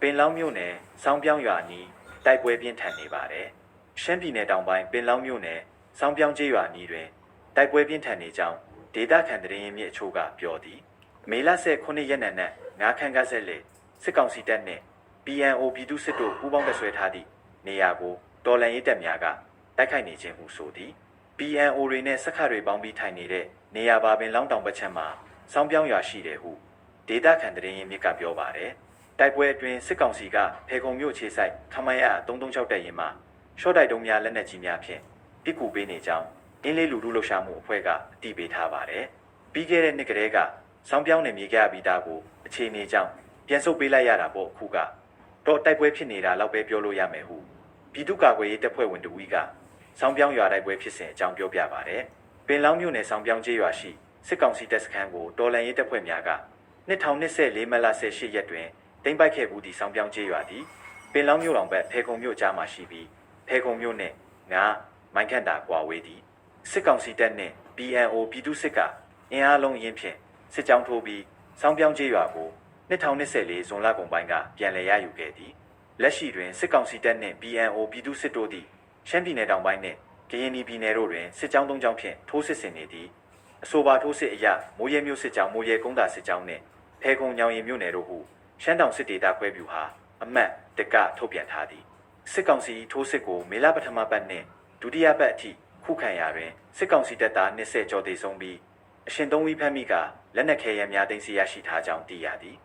ပင်လောင်းမြို့နယ်စောင်းပြောင်းရွာနီးတိုက်ပွဲပြင်းထန်နေပါတယ်။ရှမ်းပြည်နယ်တောင်ပိုင်းပင်လောင်းမြို့နယ်စောင်းပြောင်းကျေးရွာနီးတွင်တိုက်ပွဲပြင်းထန်နေကြောင်းဒေသခံသတင်းရင်းမြစ်အချို့ကပြောသည်။မေလ19ရက်နေ့နက်ငါးခန့်ကဆက်လေစစ်ကောင်စီတပ်နှင့် PNO ပြည်သူစစ်တို့ပူးပေါင်းတပ်ဆွဲထားသည့်နေရာကိုတော်လန်ရေးတပ်များကတိုက်ခိုက်နေခြင်းဟုဆိုသည် PNO တွေနဲ့စက္ခတွေပေါင်းပြီးထိုင်နေတဲ့နေရာပါပင်လောင်းတောင်ဘက်ချက်မှာစောင်းပြောင်းရွာရှိတယ်ဟုဒေသခံသတင်းရင်းမြစ်ကပြောပါတယ် တိုက်ပွဲအတွင်းစစ်ကောင်စီကဖေကုံမြို့ခြေဆိုင်ခမိုင်အ336တပ်ရင်းမှာရှော့တိုက်တုံးများလက်နက်ကြီးများဖြင့်ပစ်ကူပေးနေကြောင်းအင်းလေးလူလူလှူရှာမှုအဖွဲ့ကအတည်ပြုထားပါတယ်ပြီးခဲ့တဲ့နှစ်ကတည်းကစောင်းပြောင်းနေမြေကြပြီးသားကိုအခြေအနေကြောင့်ပြန်ဆုတ်ပေးလိုက်ရတာပေါ့အခုကတော့တိုက်ပွဲဖြစ်နေတာလောက်ပဲပြောလို့ရမယ်ဟုပြည်သူ့ကာကွယ်ရေးတပ်ဖွဲ့ဝင်တူဝီကစောင်းပြောင်းရွာတိုက်ပွဲဖြစ်စဉ်အကြောင်းပြောပြပါဗျ။ပင်လောင်းမြို့နယ်စောင်းပြောင်းကျေးရွာရှိစစ်ကောင်စီတပ်စခန်းကိုတော်လန်ရေးတပ်ဖွဲ့များက2024မတ်လ18ရက်တွင် တင်ပိုက်ခဲ့မှုသည့်စောင်းပြောင်းကျေးရွာသည်ပင်လောင်းမြို့တော်ဘက်ဖေကုံမြို့ကြားမှာရှိပြီးဖေကုံမြို့နှင့်ငါမိုင်ခန့်တာကွာဝေးသည်စစ်ကောင်စီတပ်နှင့် PNO ပြည်သူစစ်ကအင်အားလုံးအရင်ဖြင့်စစ်ကြောင်းထိုးပြီးစောင်းပြောင်းကျေးရွာကို2024ဇွန်လကုန်ပိုင်းကပြန်လည်ရယူခဲ့သည်လက်ရှိတွင်စစ်ကောင်စီတပ်နှင့် BNO ပြည်သူစစ်တို့သည်ရှမ်းပြည်နယ်တောင်ပိုင်းနှင့်ကရင်ပြည်နယ်တို့တွင်စစ်ကြောင်းသုံးကြောင်းဖြင့်ထိုးစစ်ဆင်နေသည်အဆိုပါထိုးစစ်အရမိုးရဲမျိုးစစ်ကြောင်းမိုးရဲကုန်းသာစစ်ကြောင်းနှင့်ဖဲခုံညောင်ရီမြို့နယ်တို့ဟု ရှမ်းတောင်စစ်ဒေသခွဲပြူဟာအမတ်တကထုတ်ပြန်ထားသည်စစ်ကောင်စီထိုးစစ်ကိုမေလပထမပတ်နှင့်ဒုတိယပတ်အထိခုခံရာတွင်စစ်ကောင်စီတပ်သား20ကျော်သေဆုံးပြီးအရှင်သုံးဝီဖမ်းမိကလက်နက်ခဲယမ်းများတင်စီရရှိထားကြောင်းသိရသည်